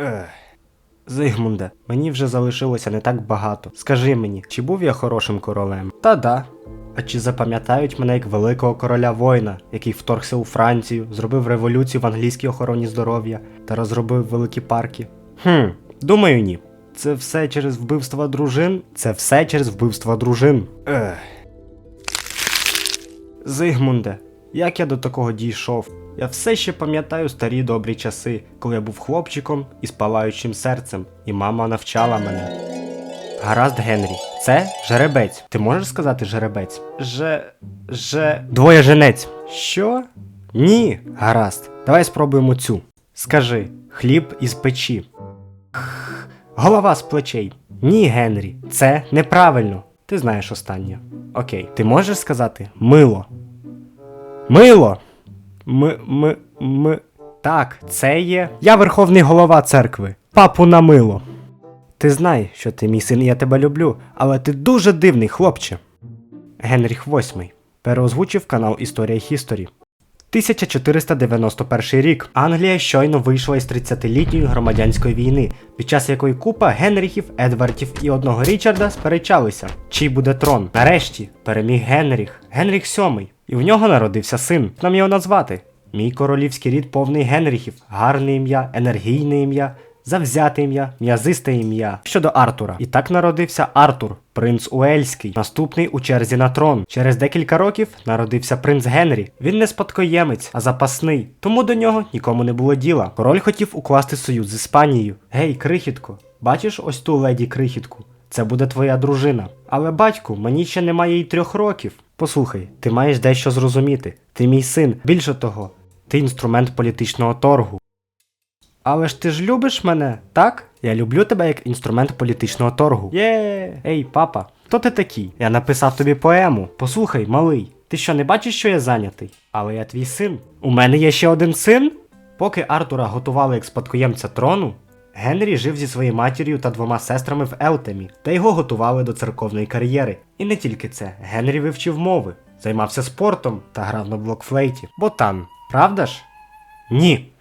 Ех. Зигмунде, мені вже залишилося не так багато. Скажи мені, чи був я хорошим королем? Та да. А чи запам'ятають мене як великого короля воїна, який вторгся у Францію, зробив революцію в англійській охороні здоров'я та розробив великі парки? Хм, думаю, ні. Це все через вбивство дружин? Це все через вбивство дружин. Ех. Зигмунде, як я до такого дійшов? Я все ще пам'ятаю старі добрі часи, коли я був хлопчиком із палаючим серцем, і мама навчала мене. Гаразд, Генрі, це жеребець. Ти можеш сказати жеребець? Же. же. Двоє женець. Що? Ні. Гаразд. Давай спробуємо цю. Скажи, хліб із печі. Х, Голова з плечей. Ні, Генрі, це неправильно. Ти знаєш останнє. Окей. Ти можеш сказати мило? Мило! Ми, ми, ми. Так, це є. Я верховний голова церкви. Папу на мило. Ти знай, що ти мій син, і я тебе люблю, але ти дуже дивний, хлопче. Генріх VIII переозвучив канал Історія Хісторі. 1491 рік Англія щойно вийшла із 30-літньої громадянської війни, під час якої купа Генріхів, Едвардів і одного Річарда сперечалися, чий буде трон. Нарешті переміг Генріх, Генріх VII, і в нього народився син. Нам його назвати. Мій королівський рід повний Генріхів, гарне ім'я, енергійне ім'я, завзяте ім'я, м'язисте ім'я. Щодо Артура. І так народився Артур, принц Уельський, наступний у черзі на трон. Через декілька років народився принц Генрі. Він не спадкоємець, а запасний, тому до нього нікому не було діла. Король хотів укласти союз з Іспанією. Гей, крихітко, бачиш ось ту леді крихітку? Це буде твоя дружина. Але батьку, мені ще немає й трьох років. Послухай, ти маєш дещо зрозуміти. Ти мій син. Більше того, ти інструмент політичного торгу. Але ж ти ж любиш мене, так? Я люблю тебе як інструмент політичного торгу. Є. Ей, папа, хто ти такий? Я написав тобі поему. Послухай, малий, ти що не бачиш, що я зайнятий? Але я твій син. У мене є ще один син? Поки Артура готували як спадкоємця трону, Генрі жив зі своєю матір'ю та двома сестрами в Елтемі, та його готували до церковної кар'єри. І не тільки це, Генрі вивчив мови, займався спортом та грав на блокфлейті. Ботан, правда ж? Ні.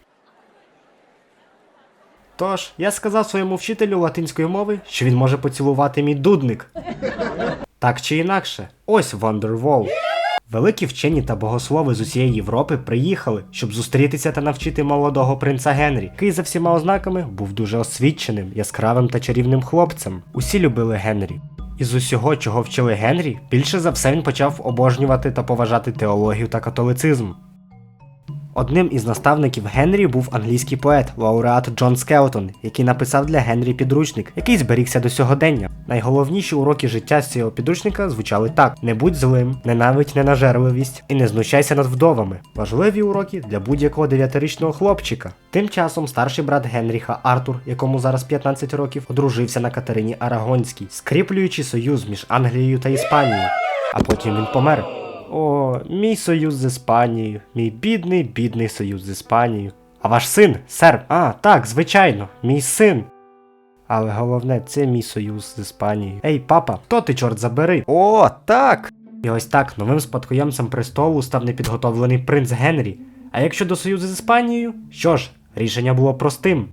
Тож, я сказав своєму вчителю латинської мови, що він може поцілувати мій дудник. Так чи інакше, ось Wonderwall. Великі вчені та богослови з усієї Європи приїхали, щоб зустрітися та навчити молодого принца Генрі, який за всіма ознаками був дуже освіченим, яскравим та чарівним хлопцем. Усі любили Генрі. Із усього, чого вчили Генрі, більше за все він почав обожнювати та поважати теологію та католицизм. Одним із наставників Генрі був англійський поет, лауреат Джон Скелтон, який написав для Генрі підручник, який зберігся до сьогодення. Найголовніші уроки життя з цього підручника звучали так: не будь злим, ненавидь ненажерливість і не знущайся над вдовами. Важливі уроки для будь-якого дев'ятирічного хлопчика. Тим часом старший брат Генріха Артур, якому зараз 15 років, одружився на Катерині Арагонській, скріплюючи союз між Англією та Іспанією. А потім він помер. О, мій союз з Іспанією, мій бідний, бідний союз з Іспанією. А ваш син, сер? А, так, звичайно, мій син. Але головне, це мій союз з Іспанією. Ей, папа, хто ти, чорт забери? О, так. І ось так новим спадкоємцем престолу став непідготовлений принц Генрі. А якщо до союзу з Іспанією, що ж, рішення було простим.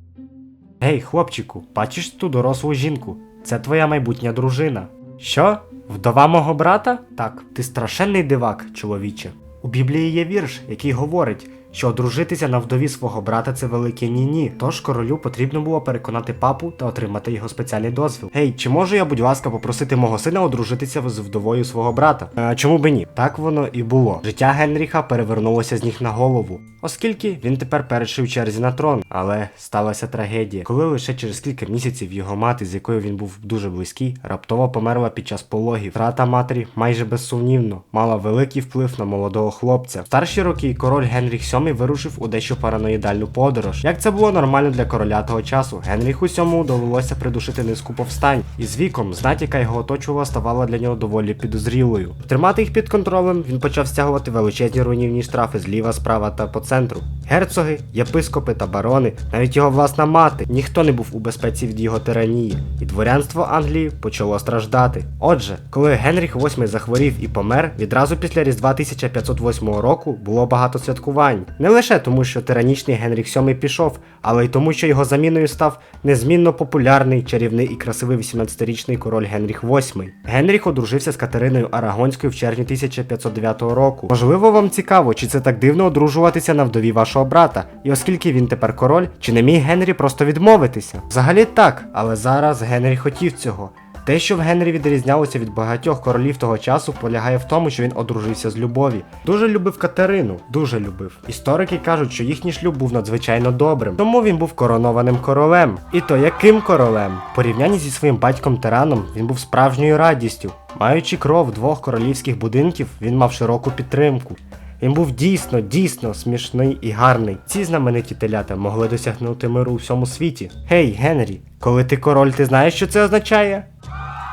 Гей, хлопчику, бачиш ту дорослу жінку? Це твоя майбутня дружина. Що? Вдова мого брата? Так, ти страшенний дивак, чоловіче. У Біблії є вірш, який говорить, що одружитися на вдові свого брата це велике ні-ні. Тож королю потрібно було переконати папу та отримати його спеціальний дозвіл. Гей, чи можу я, будь ласка, попросити мого сина одружитися з вдовою свого брата? А чому би ні? Так воно і було. Життя Генріха перевернулося з ніг на голову, оскільки він тепер перший черзі на трон. Але сталася трагедія, коли лише через кілька місяців його мати, з якою він був дуже близький, раптово померла під час пологів. Втрата матері майже безсумнівно мала великий вплив на молодого хлопця. В старші роки король Генріх VII вирушив у дещо параноїдальну подорож. Як це було нормально для короля того часу, Генріху VII довелося придушити низку повстань, і з віком знать, яка його оточувала, ставала для нього доволі підозрілою. Тримати їх під контролем він почав стягувати величезні руйнівні штрафи зліва, справа та по центру. Герцоги, єпископи та барони, навіть його власна мати, ніхто не був у безпеці від його тиранії, і дворянство Англії почало страждати. Отже, коли Генріх VIII захворів і помер, відразу після Різдва 1508 року було багато святкувань. Не лише тому, що тиранічний Генріх VII пішов, але й тому, що його заміною став незмінно популярний, чарівний і красивий 18-річний король Генріх VIII. Генріх одружився з Катериною Арагонською в червні 1509 року. Можливо, вам цікаво, чи це так дивно одружуватися на вдові вашого брата, і оскільки він тепер король, чи не міг Генрі просто відмовитися? Взагалі так, але зараз Генрі хотів цього. Те, що в Генрі відрізнялося від багатьох королів того часу, полягає в тому, що він одружився з любові. Дуже любив Катерину, дуже любив. Історики кажуть, що їхній шлюб був надзвичайно добрим, тому він був коронованим королем. І то яким королем? В порівнянні зі своїм батьком Тираном він був справжньою радістю. Маючи кров двох королівських будинків, він мав широку підтримку. Він був дійсно, дійсно смішний і гарний. Ці знамениті телята могли досягнути миру у всьому світі. Гей, Генрі, коли ти король, ти знаєш, що це означає?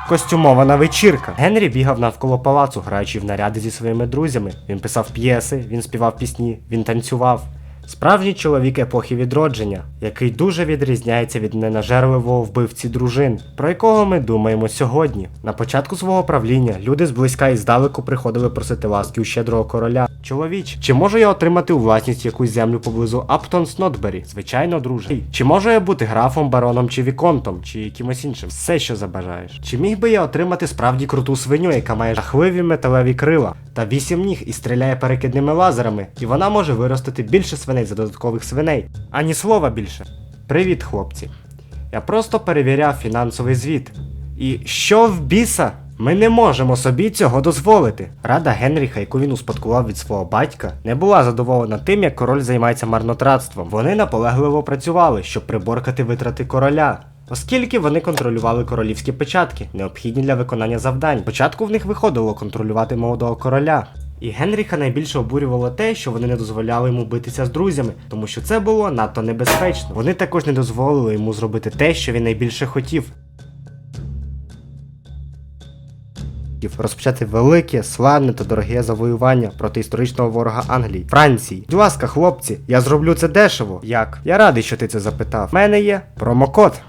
Костюмована вечірка. Генрі бігав навколо палацу, граючи в наряди зі своїми друзями. Він писав п'єси, він співав пісні, він танцював. Справжній чоловік епохи відродження, який дуже відрізняється від ненажерливого вбивці дружин, про якого ми думаємо сьогодні. На початку свого правління люди зблизька і здалеку приходили просити ласки у щедрого короля. Чоловіч, чи можу я отримати у власність якусь землю поблизу Аптон Снотбері? Звичайно, друже. Чи можу я бути графом, бароном чи віконтом, чи якимось іншим? Все, що забажаєш. Чи міг би я отримати справді круту свиню, яка має жахливі металеві крила та вісім ніг і стріляє перекидними лазерами, і вона може виростити більше свиней за додаткових свиней? Ані слова більше. Привіт, хлопці. Я просто перевіряв фінансовий звіт. І що в біса? Ми не можемо собі цього дозволити. Рада Генріха, яку він успадкував від свого батька, не була задоволена тим, як король займається марнотратством. Вони наполегливо працювали, щоб приборкати витрати короля. Оскільки вони контролювали королівські печатки, необхідні для виконання завдань. Спочатку в них виходило контролювати молодого короля. І Генріха найбільше обурювало те, що вони не дозволяли йому битися з друзями, тому що це було надто небезпечно. Вони також не дозволили йому зробити те, що він найбільше хотів. Розпочати велике, славне та дороге завоювання проти історичного ворога Англії, Франції. Будь ласка, хлопці, я зроблю це дешево. Як? Я радий, що ти це запитав. У мене є промокод.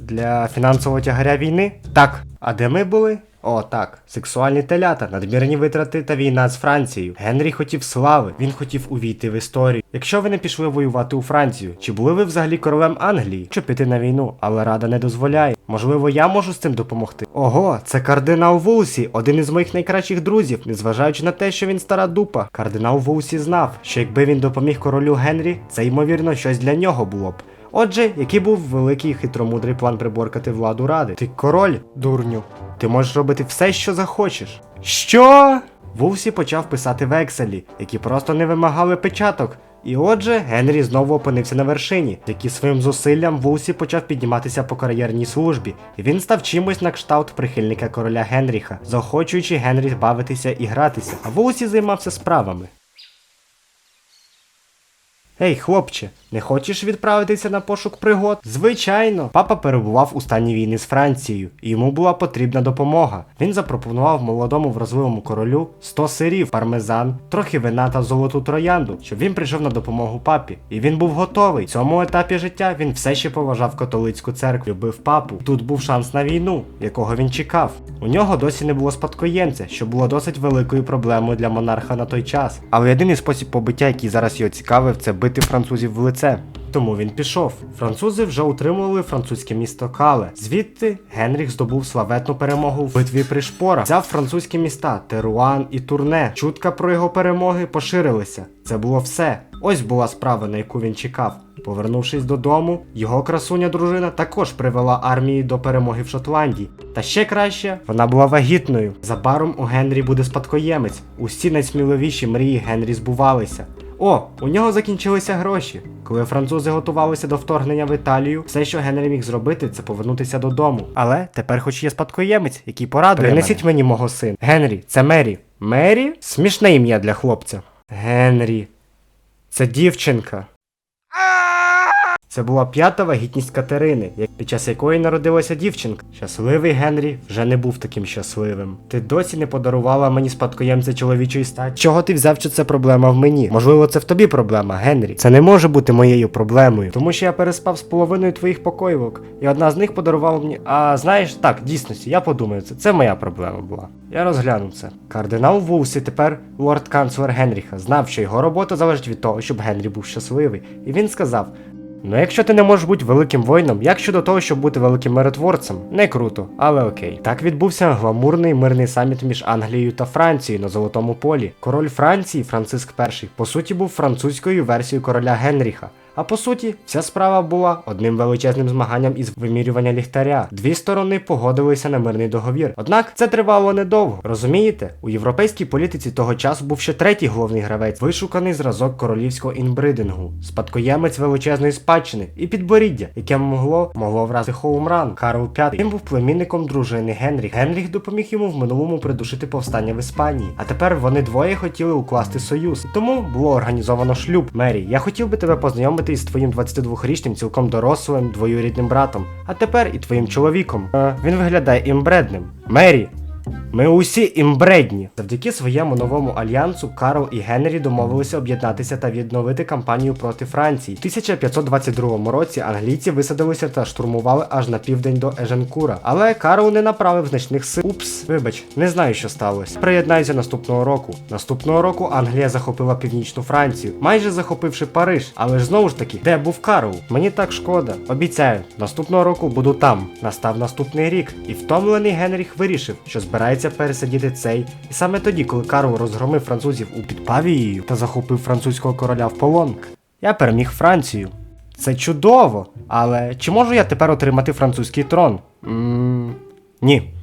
Для фінансового тягаря війни? Так. А де ми були? О, так, сексуальні телята, надмірні витрати та війна з Францією. Генрі хотів слави, він хотів увійти в історію. Якщо ви не пішли воювати у Францію, чи були ви взагалі королем Англії? Щоб піти на війну, але рада не дозволяє. Можливо, я можу з цим допомогти. Ого, це кардинал Вулсі, один із моїх найкращих друзів, незважаючи на те, що він стара дупа. Кардинал Вулсі знав, що якби він допоміг королю Генрі, це ймовірно щось для нього було б. Отже, який був великий хитромудрий план приборкати владу ради? Ти король, дурню. Ти можеш робити все, що захочеш. Що? Вулсі почав писати векселі, які просто не вимагали печаток. І отже, Генрі знову опинився на вершині, які своїм зусиллям Вулсі почав підніматися по кар'єрній службі, і він став чимось на кшталт прихильника короля Генріха, заохочуючи Генрі бавитися і гратися, а Вулсі займався справами. Ей, хлопче, не хочеш відправитися на пошук пригод? Звичайно, папа перебував у стані війни з Францією, і йому була потрібна допомога. Він запропонував молодому вразливому королю 100 сирів, пармезан, трохи вина та золоту троянду, щоб він прийшов на допомогу папі. І він був готовий. В цьому етапі життя він все ще поважав католицьку церкву, любив папу. Тут був шанс на війну, якого він чекав. У нього досі не було спадкоємця, що було досить великою проблемою для монарха на той час. Але єдиний спосіб побиття, який зараз його цікавив, це бити французів в лице. Тому він пішов. Французи вже утримували французьке місто Кале. Звідти Генріх здобув славетну перемогу в битві при шпорах. Взяв французькі міста Теруан і Турне. Чутка про його перемоги поширилися. Це було все. Ось була справа, на яку він чекав. Повернувшись додому, його красуня дружина також привела армії до перемоги в Шотландії. Та ще краще, вона була вагітною. Забаром у Генрі буде спадкоємець. Усі найсміливіші мрії Генрі збувалися. О, у нього закінчилися гроші. Коли французи готувалися до вторгнення в Італію, все, що Генрі міг зробити, це повернутися додому. Але тепер хоч є спадкоємець, який порадує. Принесіть мені мого сина. Генрі, це Мері. Мері? Смішне ім'я для хлопця. Генрі. Це дівчинка. Це була п'ята вагітність Катерини, під час якої народилася дівчинка. Щасливий Генрі вже не був таким щасливим. Ти досі не подарувала мені спадкоємця чоловічої статі. Чого ти взяв, що це проблема в мені? Можливо, це в тобі проблема, Генрі. Це не може бути моєю проблемою, тому що я переспав з половиною твоїх покоївок, і одна з них подарувала мені. А знаєш, так, дійсності, я подумаю, це, це моя проблема була. Я розглянув це. Кардинал Вулсі, тепер лорд-канцлер Генріха, знав, що його робота залежить від того, щоб Генрі був щасливий. І він сказав: Ну, якщо ти не можеш бути великим воїном, як щодо того, щоб бути великим миротворцем? Не круто, але окей. Так відбувся гламурний мирний саміт між Англією та Францією на Золотому полі. Король Франції, Франциск І, по суті, був французькою версією короля Генріха. А по суті, вся справа була одним величезним змаганням із вимірювання ліхтаря. Дві сторони погодилися на мирний договір. Однак це тривало недовго. Розумієте, у європейській політиці того часу був ще третій головний гравець, вишуканий зразок королівського інбридингу, спадкоємець величезної спадщини і підборіддя, яке могло могло вразити Хоумран. Карл V. Він був племінником дружини Генріх. Генріх допоміг йому в минулому придушити повстання в Іспанії. А тепер вони двоє хотіли укласти союз. Тому було організовано шлюб. Мері, я хотів би тебе познайомити із твоїм 22-річним, цілком дорослим двоюрідним братом, а тепер і твоїм чоловіком. Е, він виглядає імбредним. Мері, ми усі імбредні. Завдяки своєму новому альянсу Карл і Генрі домовилися об'єднатися та відновити кампанію проти Франції. У 1522 році англійці висадилися та штурмували аж на південь до Еженкура. Але Карл не направив значних сил. Упс, вибач, не знаю, що сталося. Приєднаюся наступного року. Наступного року Англія захопила північну Францію, майже захопивши Париж. Але ж знову ж таки, де був Карл? Мені так шкода. Обіцяю, наступного року буду там. Настав наступний рік, і втомлений Генріх вирішив, що збирається пересидіти цей. І саме тоді, коли Карл розгромив французів у Підпавією та захопив французького короля в полон, я переміг Францію. Це чудово, але чи можу я тепер отримати французький трон? Ммм. Ні.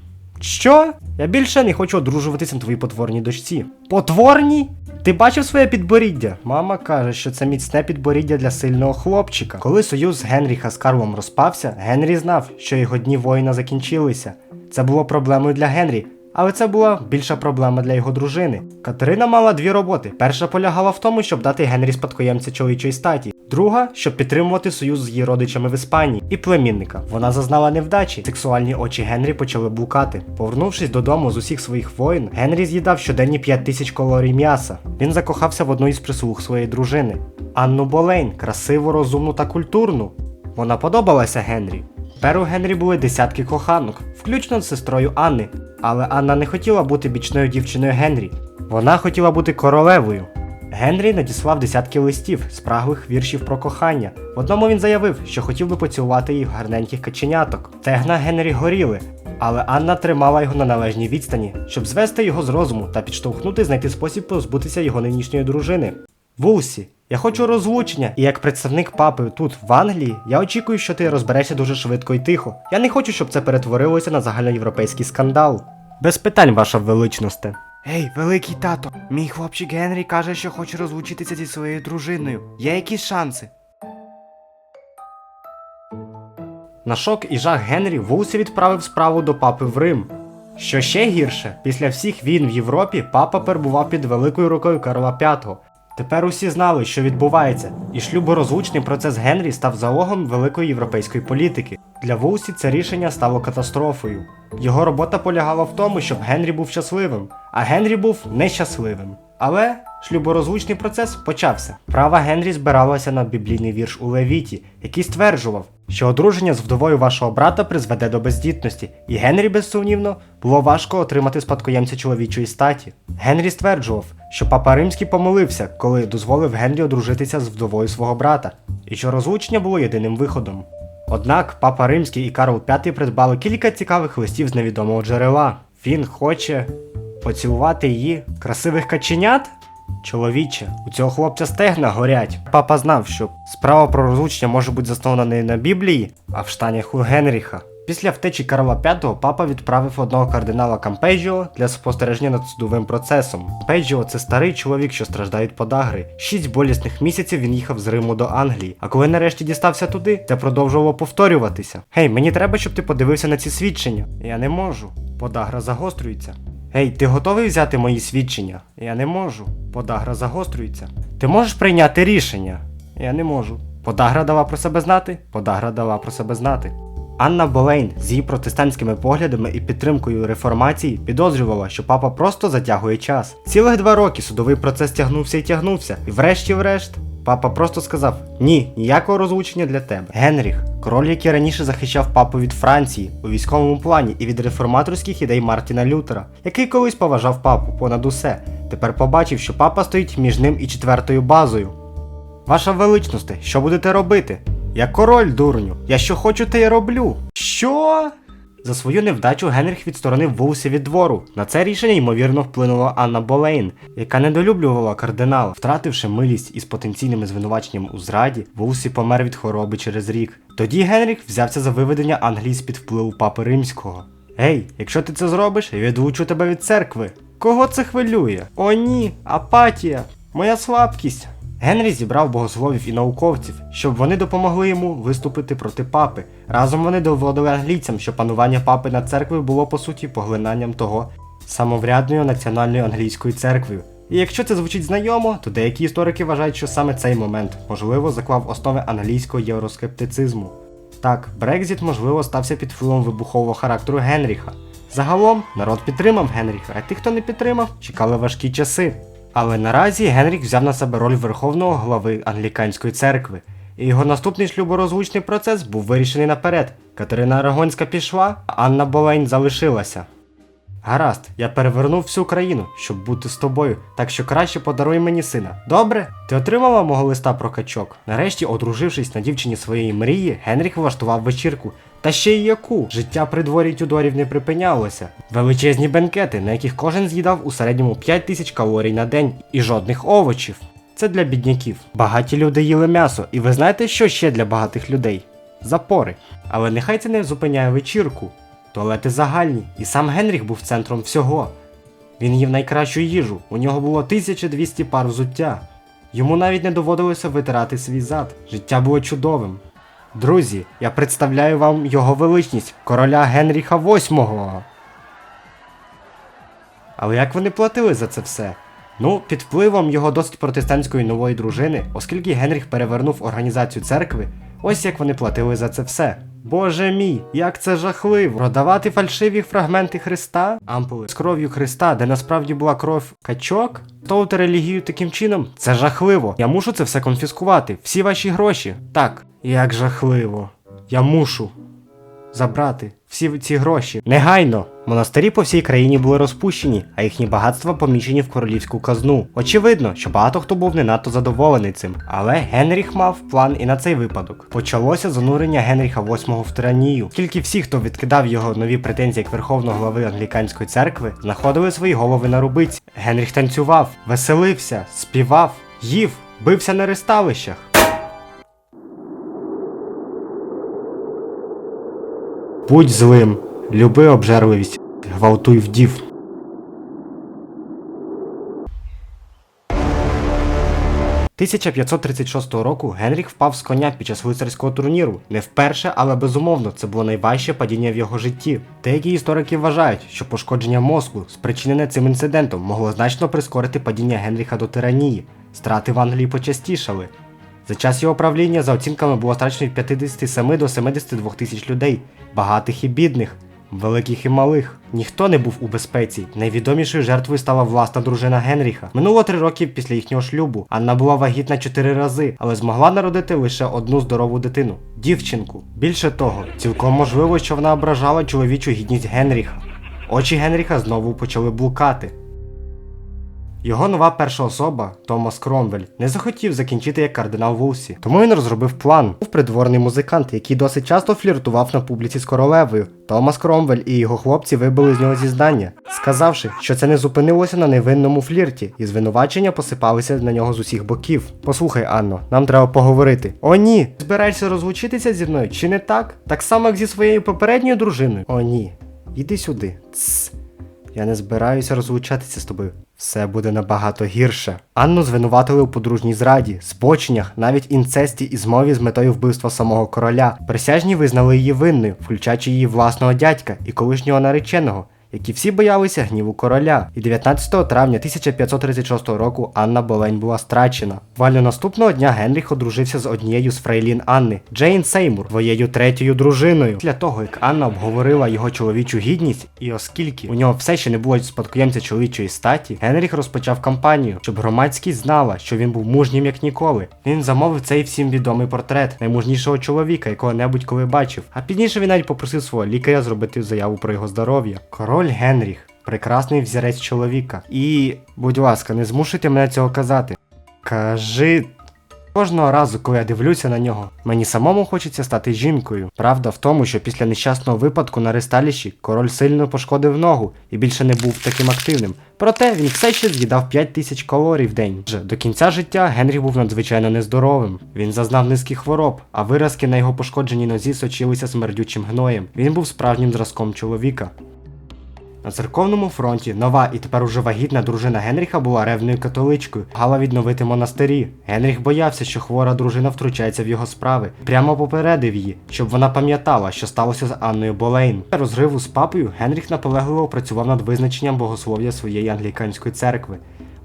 Що? Я більше не хочу одружуватися на твоїй потворній дочці. Потворній? Ти бачив своє підборіддя? Мама каже, що це міцне підборіддя для сильного хлопчика. Коли союз Генріха з Карлом розпався, Генрі знав, що його дні воїна закінчилися. Це було проблемою для Генрі, але це була більша проблема для його дружини. Катерина мала дві роботи. Перша полягала в тому, щоб дати Генрі спадкоємця чоловічої статі. Друга, щоб підтримувати союз з її родичами в Іспанії і племінника. Вона зазнала невдачі. Сексуальні очі Генрі почали блукати. Повернувшись додому з усіх своїх воїн, Генрі з'їдав щоденні 5 тисяч калорій м'яса. Він закохався в одну із прислуг своєї дружини Анну Болейн, красиву, розумну та культурну. Вона подобалася Генрі. Тепер у Генрі були десятки коханок, включно з сестрою Анни. Але Анна не хотіла бути бічною дівчиною Генрі. Вона хотіла бути королевою. Генрі надіслав десятки листів, спраглих віршів про кохання. В одному він заявив, що хотів би поцілувати їх гарненьких каченяток. Тегна Генрі горіли, але Анна тримала його на належній відстані, щоб звести його з розуму та підштовхнути знайти спосіб позбутися його нинішньої дружини. Вулсі, я хочу розлучення, і як представник папи тут, в Англії, я очікую, що ти розберешся дуже швидко і тихо. Я не хочу, щоб це перетворилося на загальноєвропейський скандал. Без питань, ваша величносте. Гей, великий тато, мій хлопчик Генрі каже, що хоче розлучитися зі своєю дружиною. Є якісь шанси? На шок і жах Генрі Вулсі відправив справу до папи в Рим. Що ще гірше, після всіх війн в Європі папа перебував під великою рукою Карла V. Тепер усі знали, що відбувається, і шлюборозлучний процес Генрі став залогом великої європейської політики. Для Вулсі це рішення стало катастрофою. Його робота полягала в тому, щоб Генрі був щасливим, а Генрі був нещасливим. Але шлюборозлучний процес почався. Права Генрі збиралася на біблійний вірш у Левіті, який стверджував, що одруження з вдовою вашого брата призведе до бездітності, і Генрі, безсумнівно, було важко отримати спадкоємця чоловічої статі. Генрі стверджував, що папа Римський помилився, коли дозволив Генрі одружитися з вдовою свого брата, і що розлучення було єдиним виходом. Однак папа Римський і Карл V придбали кілька цікавих листів з невідомого джерела. Він хоче поцілувати її красивих каченят? Чоловіче, у цього хлопця стегна горять. Папа знав, що справа про розлучення може бути заснована не на Біблії, а в штанях у Генріха. Після втечі Карла V папа відправив одного кардинала Кампеджіо для спостереження над судовим процесом. Кампеджіо це старий чоловік, що страждає від подагри. Шість болісних місяців він їхав з Риму до Англії. А коли нарешті дістався туди, це продовжувало повторюватися. Гей, мені треба, щоб ти подивився на ці свідчення. Я не можу. Подагра загострюється. Гей, ти готовий взяти мої свідчення? Я не можу. Подагра загострюється. Ти можеш прийняти рішення? Я не можу. Подагра дала про себе знати, подагра дала про себе знати. Анна Болейн з її протестантськими поглядами і підтримкою реформації підозрювала, що папа просто затягує час. Цілих два роки судовий процес тягнувся і тягнувся, і врешті-врешт. Папа просто сказав: ні, ніякого розлучення для тебе. Генріх, король, який раніше захищав папу від Франції у військовому плані і від реформаторських ідей Мартіна Лютера, який колись поважав папу понад усе, тепер побачив, що папа стоїть між ним і четвертою базою. Ваша величність, що будете робити? Я король, дурню. Я що хочу, те й роблю. Що? За свою невдачу Генріх відсторонив Вулсі від двору. На це рішення ймовірно вплинула Анна Болейн, яка недолюблювала кардинала. Втративши милість із потенційними звинуваченнями у зраді, Вулсі помер від хвороби через рік. Тоді Генріх взявся за виведення Англії з-під впливу папи римського. Ей, якщо ти це зробиш, я відлучу тебе від церкви. Кого це хвилює? О ні, апатія, моя слабкість. Генрі зібрав богословів і науковців, щоб вони допомогли йому виступити проти папи. Разом вони доводили англійцям, що панування папи над церквою було по суті поглинанням того самоврядною національною англійською церквою. І якщо це звучить знайомо, то деякі історики вважають, що саме цей момент можливо заклав основи англійського євроскептицизму. Так, Брекзіт, можливо, стався під впливом вибухового характеру Генріха. Загалом народ підтримав Генріха, а ті, хто не підтримав, чекали важкі часи. Але наразі Генрік взяв на себе роль верховного глави англіканської церкви, і його наступний шлюборозлучний процес був вирішений наперед. Катерина Арагонська пішла, а Анна Болейн залишилася. Гаразд, я перевернув всю країну, щоб бути з тобою, так що краще подаруй мені сина. Добре? Ти отримала мого листа про качок? Нарешті, одружившись на дівчині своєї мрії, Генріх влаштував вечірку. Та ще й яку життя при дворі Тюдорів не припинялося. Величезні бенкети, на яких кожен з'їдав у середньому 5 тисяч калорій на день і жодних овочів. Це для бідняків. Багаті люди їли м'ясо, і ви знаєте, що ще для багатих людей? Запори. Але нехай це не зупиняє вечірку. Туалети загальні, і сам Генріх був центром всього. Він їв найкращу їжу, у нього було 1200 пар взуття. Йому навіть не доводилося витирати свій зад. Життя було чудовим. Друзі, я представляю вам його величність, короля Генріха VIII. Але як вони платили за це все? Ну, під впливом його досить протестантської нової дружини, оскільки Генріх перевернув організацію церкви, ось як вони платили за це все. Боже мій, як це жахливо! Продавати фальшиві фрагменти Христа, ампули з кров'ю Христа, де насправді була кров качок, Толти релігію таким чином це жахливо. Я мушу це все конфіскувати, всі ваші гроші. Так, як жахливо. Я мушу забрати всі ці гроші. Негайно! Монастирі по всій країні були розпущені, а їхні багатства поміщені в королівську казну. Очевидно, що багато хто був не надто задоволений цим, але Генріх мав план і на цей випадок. Почалося занурення Генріха VIII в тиранію. Тільки всі, хто відкидав його нові претензії як верховного глави англіканської церкви, знаходили свої голови на рубиці. Генріх танцював, веселився, співав, їв, бився на ресталищах. Будь злим, люби обжерливість, гвалтуй вдів. – 1536 року Генріх впав з коня під час лицарського турніру. Не вперше, але безумовно, це було найважче падіння в його житті. Деякі історики вважають, що пошкодження мозку, спричинене цим інцидентом, могло значно прискорити падіння Генріха до тиранії. Страти в Англії почастішали. За час його правління, за оцінками, було страчено від 57 до 72 тисяч людей, багатих і бідних, великих і малих. Ніхто не був у безпеці. Найвідомішою жертвою стала власна дружина Генріха. Минуло три роки після їхнього шлюбу. Анна була вагітна чотири рази, але змогла народити лише одну здорову дитину дівчинку. Більше того, цілком можливо, що вона ображала чоловічу гідність Генріха. Очі Генріха знову почали блукати. Його нова перша особа, Томас Кромвель, не захотів закінчити як кардинал Вулсі, тому він розробив план. Був придворний музикант, який досить часто фліртував на публіці з королевою. Томас Кромвель і його хлопці вибили з нього зізнання, сказавши, що це не зупинилося на невинному флірті, і звинувачення посипалися на нього з усіх боків. Послухай, Анно, нам треба поговорити. О, ні! Збираєшся розлучитися зі мною, чи не так? Так само, як зі своєю попередньою дружиною? О, ні. Іди сюди. Тсс. Я не збираюся розлучатися з тобою. Все буде набагато гірше. Анну звинуватили у подружній зраді, збоченнях, навіть інцесті і змові з метою вбивства самого короля. Присяжні визнали її винною, включаючи її власного дядька і колишнього нареченого, які всі боялися гніву короля. І 19 травня 1536 року Анна Болень була страчена. Вально наступного дня Генріх одружився з однією з фрейлін Анни, Джейн Сеймур, своєю третьою дружиною. Після того, як Анна обговорила його чоловічу гідність, і оскільки у нього все ще не було спадкоємця чоловічої статі, Генріх розпочав кампанію, щоб громадськість знала, що він був мужнім як ніколи. Він замовив цей всім відомий портрет наймужнішого чоловіка, якого небудь коли бачив. А пізніше він навіть попросив свого лікаря зробити заяву про його здоров'я. Король Генріх. Прекрасний взірець чоловіка. І, будь ласка, не змушуйте мене цього казати. Кажи. Кожного разу, коли я дивлюся на нього, мені самому хочеться стати жінкою. Правда в тому, що після нещасного випадку на ристаліші король сильно пошкодив ногу і більше не був таким активним. Проте він все ще з'їдав 5 тисяч калорій в день. Вже до кінця життя Генріх був надзвичайно нездоровим. Він зазнав низьких хвороб, а виразки на його пошкодженій нозі сочилися смердючим гноєм. Він був справжнім зразком чоловіка. На церковному фронті нова і тепер уже вагітна дружина Генріха була ревною католичкою, гала відновити монастирі. Генріх боявся, що хвора дружина втручається в його справи. Прямо попередив її, щоб вона пам'ятала, що сталося з Анною Болейн. Після розриву з папою Генріх наполегливо працював над визначенням богослов'я своєї англіканської церкви.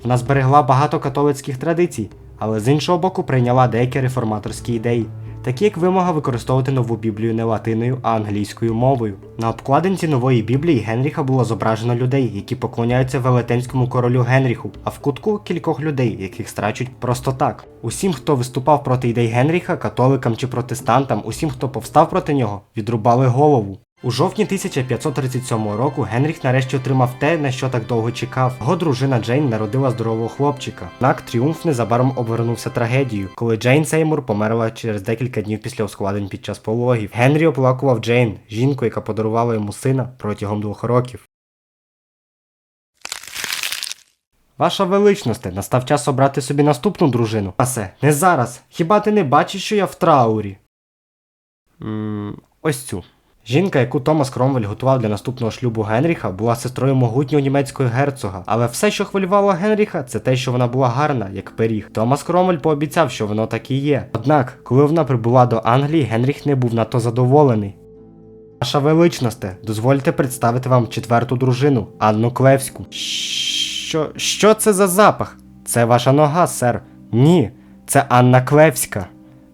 Вона зберегла багато католицьких традицій, але з іншого боку прийняла деякі реформаторські ідеї такі як вимога використовувати нову Біблію не латиною, а англійською мовою. На обкладинці нової Біблії Генріха було зображено людей, які поклоняються велетенському королю Генріху, а в кутку кількох людей, яких страчуть просто так. Усім, хто виступав проти ідей Генріха, католикам чи протестантам, усім, хто повстав проти нього, відрубали голову. У жовтні 1537 року Генріх нарешті отримав те, на що так довго чекав. Його дружина Джейн народила здорового хлопчика. Однак тріумф незабаром обернувся трагедією, коли Джейн Сеймур померла через декілька днів після ускладень під час пологів. Генрі оплакував Джейн, жінку, яка подарувала йому сина протягом двох років. Ваша величносте, настав час обрати собі наступну дружину. Асе, не зараз. Хіба ти не бачиш, що я в траурі? Ммм, ось цю. Жінка, яку Томас Кромвель готував для наступного шлюбу Генріха, була сестрою могутнього німецького герцога. Але все, що хвилювало Генріха, це те, що вона була гарна, як пиріг. Томас Кромвель пообіцяв, що воно так і є. Однак, коли вона прибула до Англії, Генріх не був надто задоволений. Ваша величносте, дозвольте представити вам четверту дружину, Анну Клевську. Що. Що це за запах? Це ваша нога, сер. Ні, це Анна Клевська.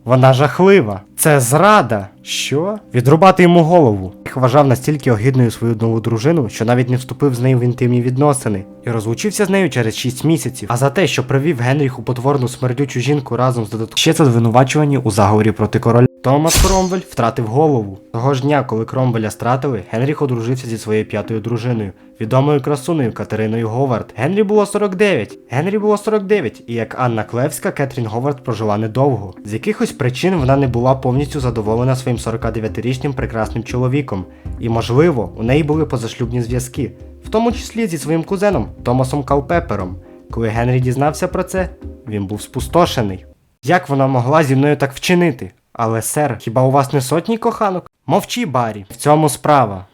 Вона жахлива. Це зрада. Що? Відрубати йому голову. Їх вважав настільки огидною свою нову дружину, що навіть не вступив з нею в інтимні відносини і розлучився з нею через 6 місяців. А за те, що привів Генріху потворну смердючу жінку разом з додатком, ще це звинувачувані у заговорі проти короля. Томас Кромвель втратив голову. Того ж дня, коли Кромвеля стратили, Генріх одружився зі своєю п'ятою дружиною, відомою красунею Катериною Говард. Генрі було 49. Генрі було 49, і як Анна Клевська, Кетрін Говард прожила недовго. З якихось причин вона не була повністю задоволена своїм 49-річним прекрасним чоловіком, і, можливо, у неї були позашлюбні зв'язки, в тому числі зі своїм кузеном Томасом Калпепером. Коли Генрі дізнався про це, він був спустошений. Як вона могла зі мною так вчинити? Але, сер, хіба у вас не сотні коханок? Мовчи, Барі, в цьому справа.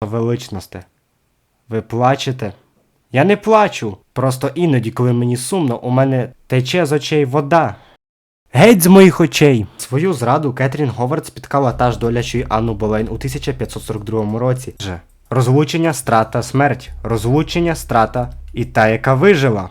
Величносте, ви плачете? Я не плачу. Просто іноді, коли мені сумно, у мене тече з очей вода. Геть з моїх очей! Свою зраду Кетрін Говард спіткала та ж доля, що й Анну Болейн у 1542 році. Розлучення, страта, смерть. Розлучення, страта і та, яка вижила.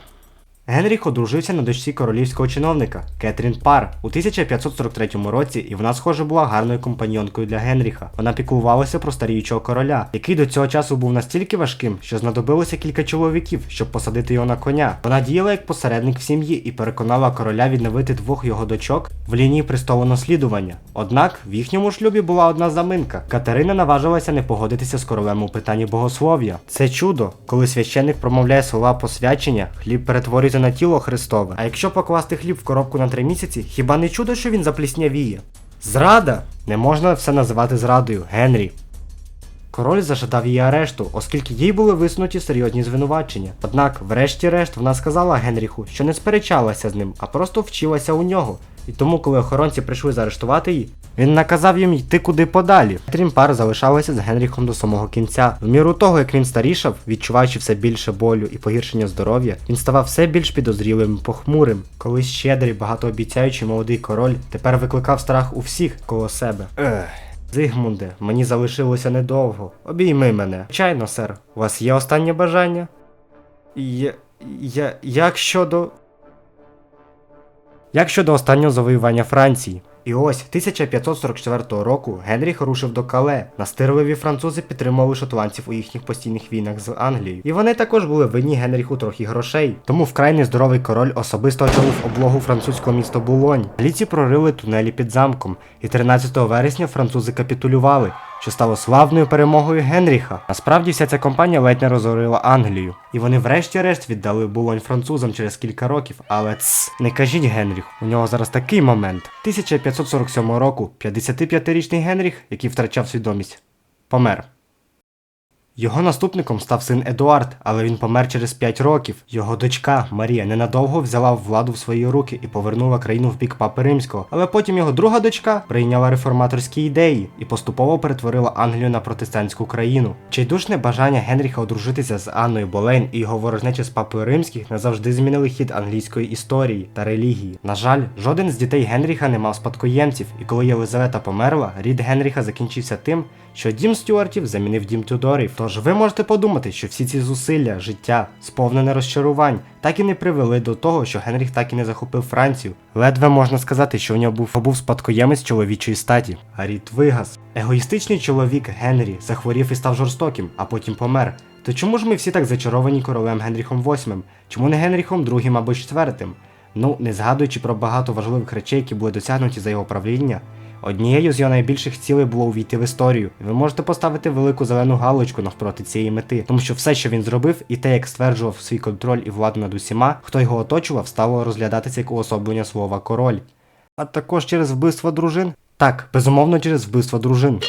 Генріх одружився на дочці королівського чиновника Кетрін Пар у 1543 році, і вона, схоже, була гарною компаньонкою для Генріха. Вона піклувалася про старіючого короля, який до цього часу був настільки важким, що знадобилося кілька чоловіків, щоб посадити його на коня. Вона діяла як посередник в сім'ї і переконала короля відновити двох його дочок в лінії престолу наслідування. Однак в їхньому шлюбі була одна заминка. Катерина наважилася не погодитися з королем у питанні богослов'я. Це чудо, коли священник промовляє слова посвячення, хліб перетворюється на тіло Христове. А якщо покласти хліб в коробку на три місяці, хіба не чудо, що він запліснявіє? Зрада! Не можна все називати зрадою, Генрі. Король зажадав її арешту, оскільки їй були висунуті серйозні звинувачення. Однак, врешті-решт, вона сказала Генріху, що не сперечалася з ним, а просто вчилася у нього. І тому, коли охоронці прийшли заарештувати її, він наказав їм йти куди подалі. Трімпар залишалася з Генріхом до самого кінця. В міру того, як він старішав, відчуваючи все більше болю і погіршення здоров'я, він ставав все більш підозрілим і похмурим. Колись щедрий, багатообіцяючий молодий король тепер викликав страх у всіх коло себе. Ех. Зигмунде, мені залишилося недовго. Обійми мене. Звичайно, сер. У вас є останнє бажання? Я. Я. Як щодо. Як щодо останнього завоювання Франції? І ось 1544 року Генріх рушив до Кале. Настирливі французи підтримували шотландців у їхніх постійних війнах з Англією. І вони також були винні Генріху трохи грошей. Тому вкрай нездоровий король особисто очолив облогу французького міста Булонь. Ліці прорили тунелі під замком, і 13 вересня французи капітулювали, що стало славною перемогою Генріха. Насправді вся ця компанія ледь не розорила Англію. І вони врешті-решт віддали Булонь французам через кілька років. Але цс, не кажіть Генріх, у нього зараз такий момент. 1547 року 55-річний Генріх, який втрачав свідомість, помер. Його наступником став син Едуард, але він помер через 5 років. Його дочка Марія ненадовго взяла владу в свої руки і повернула країну в бік папи римського. Але потім його друга дочка прийняла реформаторські ідеї і поступово перетворила Англію на протестантську країну. Чайдушне бажання Генріха одружитися з Анною Болейн і його ворожнечі з папою римських назавжди змінили хід англійської історії та релігії. На жаль, жоден з дітей Генріха не мав спадкоємців, і коли Єлизавета померла, рід Генріха закінчився тим, що дім Стюартів замінив дім Тюдорів. Тож ви можете подумати, що всі ці зусилля, життя, сповнене розчарувань, так і не привели до того, що Генріх так і не захопив Францію. Ледве можна сказати, що у нього був, був спадкоємець чоловічої статі. А вигас. Егоїстичний чоловік Генрі захворів і став жорстоким, а потім помер. То чому ж ми всі так зачаровані королем Генріхом VIII? Чому не Генріхом II або IV? Ну, не згадуючи про багато важливих речей, які були досягнуті за його правління. Однією з його найбільших цілей було увійти в історію. Ви можете поставити велику зелену галочку навпроти цієї мети, тому що все, що він зробив, і те, як стверджував свій контроль і владу над усіма, хто його оточував, стало розглядатися як уособлення слова король. А також через вбивство дружин? Так, безумовно, через вбивство дружин.